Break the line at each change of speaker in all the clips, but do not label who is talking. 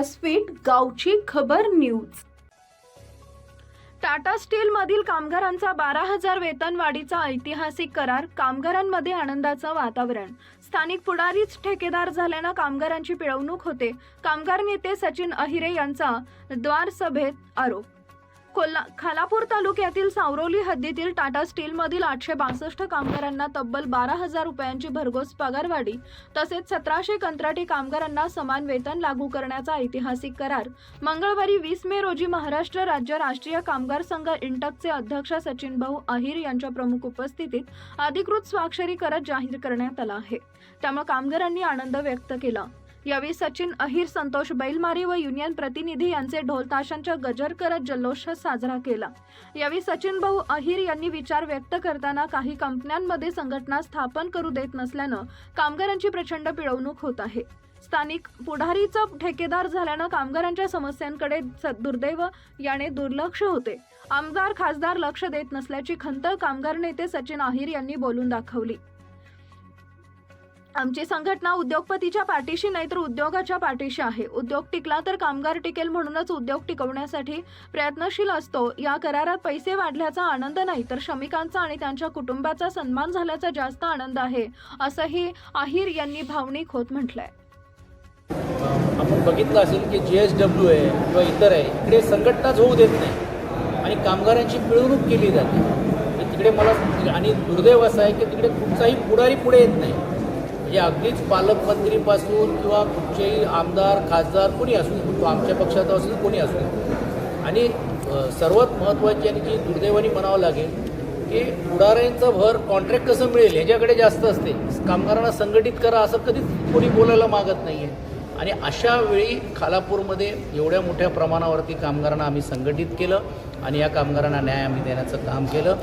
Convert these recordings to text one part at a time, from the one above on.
व्यासपीठ गावची खबर न्यूज. टाटा स्टीलमधील कामगारांचा बारा हजार वेतनवाढीचा ऐतिहासिक करार कामगारांमध्ये आनंदाचं वातावरण. स्थानिक पुढारीच ठेकेदार झाल्यानं कामगारांची पिळवणूक होते. कामगार नेते सचिन अहिरे यांचा द्वार सभेत आरोप. कोल्हा खालापूर तालुक्यातील सावरोली हद्दीतील टाटा स्टीलमधील आठशे बासष्ट कामगारांना तब्बल बारा हजार रुपयांची भरघोस पगारवाढी तसेच सतराशे कंत्राटी कामगारांना समान वेतन लागू करण्याचा ऐतिहासिक करार. मंगळवारी वीस मे रोजी महाराष्ट्र राज्य राष्ट्रीय कामगार संघ इंटकचे अध्यक्ष सचिन भाऊ अहिर यांच्या प्रमुख उपस्थितीत अधिकृत स्वाक्षरी करत जाहीर करण्यात आला आहे. त्यामुळे कामगारांनी आनंद व्यक्त केला. यावेळी सचिन अहिर संतोष बैलमारी व युनियन प्रतिनिधी यांचे ढोलताशांच्या गजर करत जल्लोष साजरा केला. यावेळी सचिन भाऊ अहिर यांनी विचार व्यक्त करताना काही कंपन्यांमध्ये संघटना स्थापन करू देत नसल्यानं कामगारांची प्रचंड पिळवणूक होत आहे. स्थानिक पुढारीचा ठेकेदार झाल्यानं कामगारांच्या समस्यांकडे स- दुर्दैव याने दुर्लक्ष होते. आमदार खासदार लक्ष देत नसल्याची खंत कामगार नेते सचिन अहिर यांनी बोलून दाखवली. आमची संघटना उद्योगपतीच्या पाठीशी नाही तर उद्योगाच्या पाठीशी आहे. उद्योग टिकला तर कामगार टिकेल म्हणूनच उद्योग टिकवण्यासाठी प्रयत्नशील असतो. या करारात पैसे वाढल्याचा आनंद नाही तर श्रमिकांचा आणि त्यांच्या कुटुंबाचा सन्मान झाल्याचा जास्त आनंद आहे असंही आहिर यांनी भावनिक होत म्हटलंय.
आपण बघितलं असेल की जी एस डब्ल्यू आहे किंवा इतर आहे इकडे संघटनाच होऊ देत नाही आणि कामगारांची पिळवणूक केली जाते. तिकडे मला आणि दुर्दैव असं आहे की तिकडे कुठचाही पुढारी पुढे येत नाही. हे अगदीच पालकमंत्रीपासून किंवा कुठचेही आमदार खासदार कोणी असू तो आमच्या पक्षात असून कोणी असू आणि सर्वात महत्त्वाची आणि जी दुर्दैवानी म्हणावं लागेल की पुढाऱ्यांचा भर कॉन्ट्रॅक्ट कसं मिळेल ह्याच्याकडे जास्त असते. कामगारांना संघटित करा असं कधीच कोणी बोलायला मागत नाही आहे आणि अशा वेळी खालापूरमध्ये एवढ्या मोठ्या प्रमाणावरती कामगारांना आम्ही संघटित केलं आणि या कामगारांना न्याय आम्ही देण्याचं काम केलं.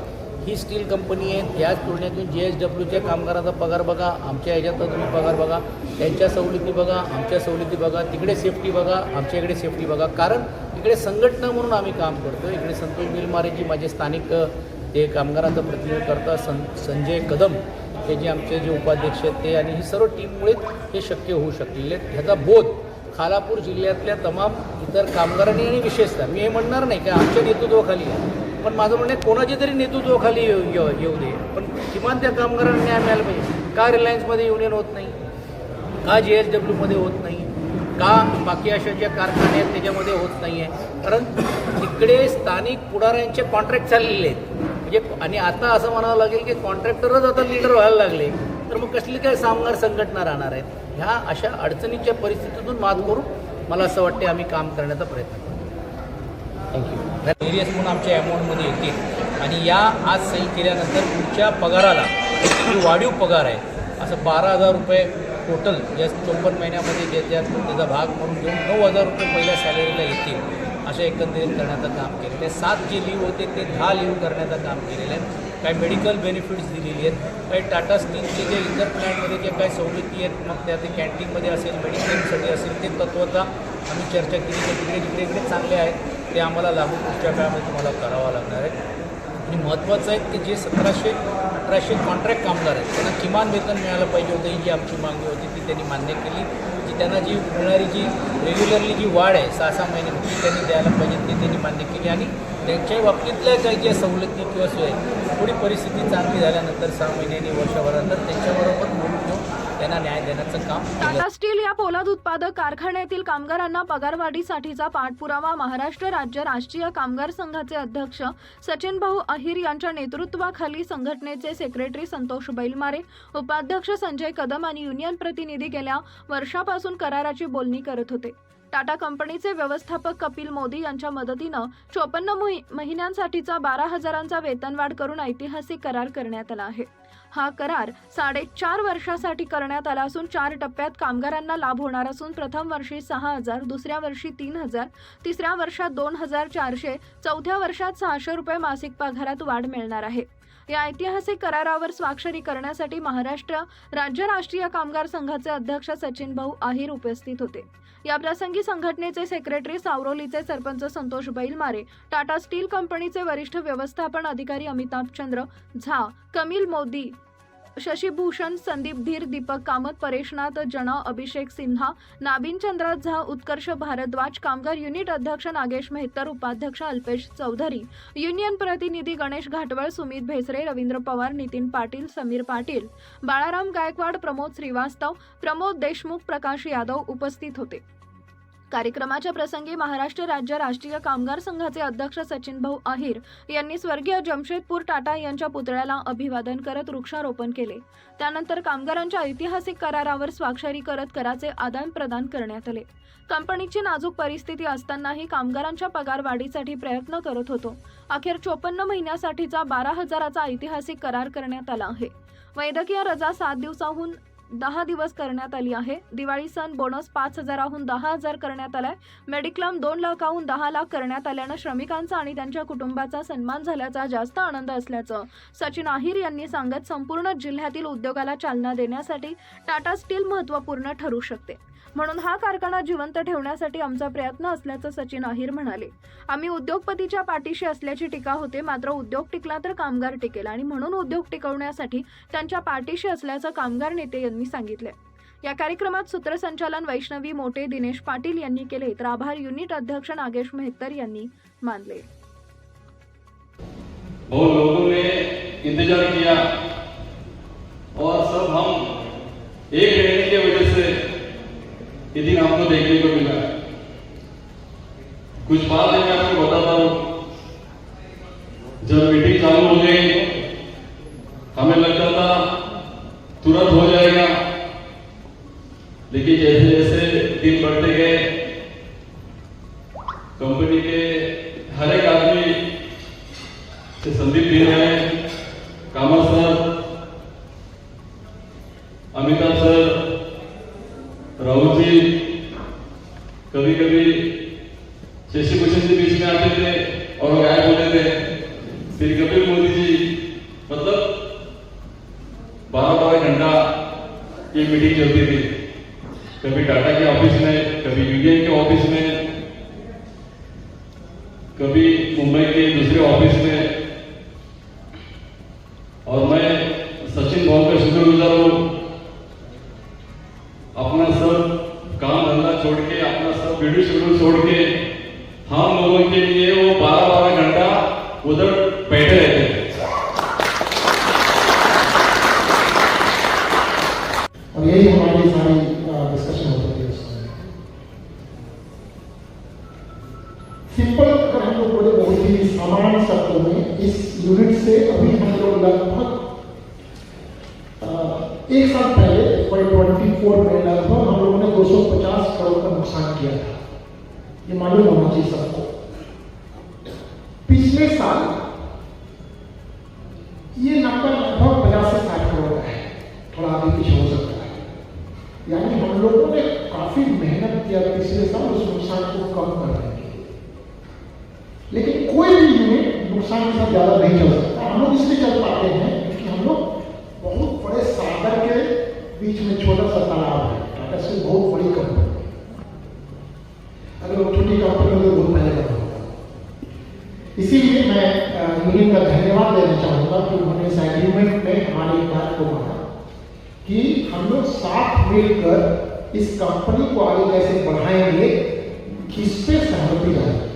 ही स्टील कंपनी आहे. याच तुलनेतून जे एस डब्ल्यूच्या कामगाराचा पगार बघा आमच्या ह्याच्यातला तुम्ही पगार बघा त्यांच्या सवलती बघा आमच्या सवलती बघा तिकडे सेफ्टी बघा आमच्या इकडे सेफ्टी बघा. कारण इकडे संघटना म्हणून आम्ही काम करतो इकडे संतोष बिलमारेजी माझे स्थानिक ते कामगारांचं प्रतिनिधित्व करतात सं संजय कदम. हे जे आमचे जे उपाध्यक्ष आहेत ते आणि ही सर्व टीममुळेच हे शक्य होऊ शकलेले आहेत. ह्याचा बोध खालापूर जिल्ह्यातल्या तमाम इतर कामगारांनी आणि विशेषतः मी हे म्हणणार नाही की आमच्या नेतृत्वाखाली आहे. पण माझं म्हणणं आहे कोणाच्या तरी नेतृत्वाखाली येऊ येऊ येऊ दे. पण किमान त्या कामगारांना न्याय मिळायला पाहिजे. का रिलायन्समध्ये युनियन होत नाही? का जे एस डब्ल्यूमध्ये होत नाही? का बाकी अशा ज्या कारखाने आहेत त्याच्यामध्ये होत नाही आहे कारण तिकडे स्थानिक पुढाऱ्यांचे कॉन्ट्रॅक्ट चाललेले आहेत. म्हणजे आणि आता असं म्हणावं लागेल की कॉन्ट्रॅक्टरच आता लीडर व्हायला लागले. तर मग कसली काय कामगार संघटना राहणार आहेत? ह्या अशा अडचणीच्या परिस्थितीतून मात करून मला असं वाटते आम्ही काम करण्याचा प्रयत्न थँक्यू एरियस म्हणून आमच्या अमाऊंटमध्ये येतील. आणि या आज सही केल्यानंतर पुढच्या पगाराला जो वाढीव पगार आहे असं बारा हजार रुपये टोटल या चोपन्न महिन्यामध्ये ज्याच्यात त्याचा भाग म्हणून घेऊन नऊ हजार रुपये पहिल्या सॅलरीला येतील असं एकंदरीत करण्याचं काम केलेलं आहे. सात जे लिव्ह होते ते दहा लिव्ह करण्याचं काम केलेलं आहे. काही मेडिकल बेनिफिट्स दिलेली आहेत. काही टाटा स्टीलचे जे इतर प्लॅनमध्ये जे काही सवलती आहेत मग त्या ते कॅन्टीनमध्ये असेल मेडिकलसाठी असेल ते तत्वता आम्ही चर्चा केली. तर तिकडे जिकडे इकडे चांगले आहेत ते आम्हाला लागू पुढच्या काळामध्ये तुम्हाला करावं लागणार आहे आणि महत्त्वाचं आहे की जे सतराशे अठराशे कॉन्ट्रॅक्ट कामगार आहेत त्यांना किमान वेतन मिळालं पाहिजे होतं ही जी आमची मागणी होती ती त्यांनी मान्य केली. जी त्यांना जी मिळणारी जी रेग्युलरली जी वाढ आहे सहा सहा महिने ती त्यांनी द्यायला पाहिजे ती त्यांनी मान्य केली. आणि त्यांच्या बाबतीतल्या काही ज्या सवलती किंवा सोय थोडी परिस्थिती चांगली झाल्यानंतर सहा महिन्यांनी वर्षभरानंतर त्यांच्याबरोबर बोलून त्यांना न्याय देण्याचं काम
टाटा स्टील या पोलाद उत्पादक कारखान्यातील कामगारांना पगारवाढीसाठीचा पाठपुरावा महाराष्ट्र राज्य राष्ट्रीय कामगार संघाचे अध्यक्ष सचिन भाऊ अहिर यांच्या नेतृत्वाखाली संघटनेचे सेक्रेटरी संतोष बैलमारे उपाध्यक्ष संजय कदम आणि युनियन प्रतिनिधी गेल्या वर्षापासून कराराची बोलणी करत होते. टाटा कंपनीचे व्यवस्थापक कपिल मोदी यांच्या मदतीनं चोपन्न महिन्यांसाठीचा बारा हजारांचा वेतनवाढ करून ऐतिहासिक करार करण्यात आला आहे. हा करार साडेचार वर्षासाठी करण्यात आला असून चार टप्प्यात कामगारांना लाभ होणार असून प्रथम वर्षी सहा हजार दुसऱ्या वर्षी तीन हजार तिसऱ्या वर्षात दोन हजार चारशे चौथ्या वर्षात सहाशे रुपये मासिक पगारात वाढ मिळणार आहे. या ऐतिहासिक करारावर स्वाक्षरी करण्यासाठी महाराष्ट्र राज्य राष्ट्रीय कामगार संघाचे अध्यक्ष सचिन भाऊ आहिर उपस्थित होते. या प्रसंगी संघटनेचे सेक्रेटरी सावरोलीचे सरपंच संतोष बैलमारे टाटा स्टील कंपनीचे वरिष्ठ व्यवस्थापन अधिकारी अमिताभ चंद्र झा कमिल मोदी शशीभूषण संदीप धीर दीपक कामत परेशनाथ जना अभिषेक सिन्हा नाबिन चंद्रा झा उत्कर्ष भारद्वाज कामगार युनिट अध्यक्ष नागेश मेहतर उपाध्यक्ष अल्पेश चौधरी युनियन प्रतिनिधी गणेश घाटवळ सुमित भेसरे रवींद्र पवार नितीन पाटील समीर पाटील. बाळाराम गायकवाड प्रमोद श्रीवास्तव प्रमोद देशमुख प्रकाश यादव उपस्थित होते. कार्यक्रमाच्या प्रसंगी महाराष्ट्र राज्य राष्ट्रीय कामगार संघाचे अध्यक्ष सचिन भाऊ अहिर यांनी स्वर्गीय जमशेदपूर टाटा यांच्या पुतळ्याला अभिवादन करत वृक्षारोपण केले. त्यानंतर कामगारांच्या ऐतिहासिक करारावर स्वाक्षरी करत कराचे आदान प्रदान करण्यात आले. कंपनीची नाजूक परिस्थिती असतानाही कामगारांच्या पगार वाढीसाठी प्रयत्न करत होतो. अखेर चोपन्न महिन्यासाठीचा बारा हजाराचा ऐतिहासिक करार करण्यात आला आहे. वैद्यकीय रजा सात दिवसाहून दहा दिवस करण्यात आली आहे. दिवाळी सण बोनस पाच हजाराहून दहा हजार करण्यात आलाय. मेडिक्लेम दोन लाखाहून दहा लाख करण्यात आल्यानं श्रमिकांचा आणि त्यांच्या कुटुंबाचा सन्मान झाल्याचा जास्त आनंद असल्याचं सचिन आहिर यांनी सांगत संपूर्ण जिल्ह्यातील उद्योगाला चालना देण्यासाठी टाटा स्टील महत्त्वपूर्ण ठरू शकते. म्हणून हा कारखाना जिवंत ठेवण्यासाठी आमचा प्रयत्न असल्याचं सचिन अहिर म्हणाले. आम्ही उद्योगपतीच्या पाठीशी असल्याची टीका होते मात्र उद्योग टिकला तर कामगार टिकेल आणि म्हणून उद्योग टिकवण्यासाठी त्यांच्या पाठीशी असल्याचं कामगार नेते यांनी सांगितले. या कार्यक्रमात सूत्रसंचालन वैष्णवी मोटे दिनेश पाटील यांनी केले तर आभार युनिट अध्यक्ष नागेश मेहतर यांनी मानले.
हो, बहुत लोगों ने इंतजार किया और सब हम एक रहने ये दिन हमको देखने को मिला। कुछ बात है, मैं आपको बताता हूँ। जब मीटिंग चालू हो गई, हमें लगता था तुरंत हो जाएगा। लेकिन जैसे जैसे दिन बढ़ते गए कंपनी के हर एक आदमी से संदीप दे रहे हैं कामत सर ये मीटिंग चलती थी। कभी टाटा के ऑफ़िस में, कभी यूनियन के ऑफ़िस में, कभी मुंबई के दूसरे ऑफ़िस में। और मैं सचिन भाव का शुक्रगुजार हूँ। अपना सब काम धंधा छोड़ के, अपना सब वीडियो शेड्यूल छोड़ के हम लोगों के लिए वो बारह बारह घंटा उधर बैठे रहते थे
और यही हमारी सारी डिस्कशन होती थी उस सिंपल अगर हम लोग बोले बहुत ही सामान्य शब्दों में, इस यूनिट से अभी हम लोग लगभग एक साल पहले ट्वेंटी फोर में लगभग हम लोगों ने 250 करोड़ का नुकसान किया था। ये मालूम होना चाहिए सबको। पिछले साल नुकसान के साथ ज़्यादा नहीं चल सकता। हम लोग इसलिए चल पाते हैं क्योंकि हम लोग बहुत बड़े सागर के बीच में छोटा सा तालाब है टाटा स्टील बहुत बड़ी कंपनी अगर वो छोटी कंपनी होती तो बहुत पहले बना इसीलिए मैं यूनियन का धन्यवाद देना चाहूँगा कि उन्होंने इस एग्रीमेंट में हमारी बात को माना कि हम लोग साथ मिलकर इस कंपनी को आगे कैसे बढ़ाएँगे इस पे सहमति रहे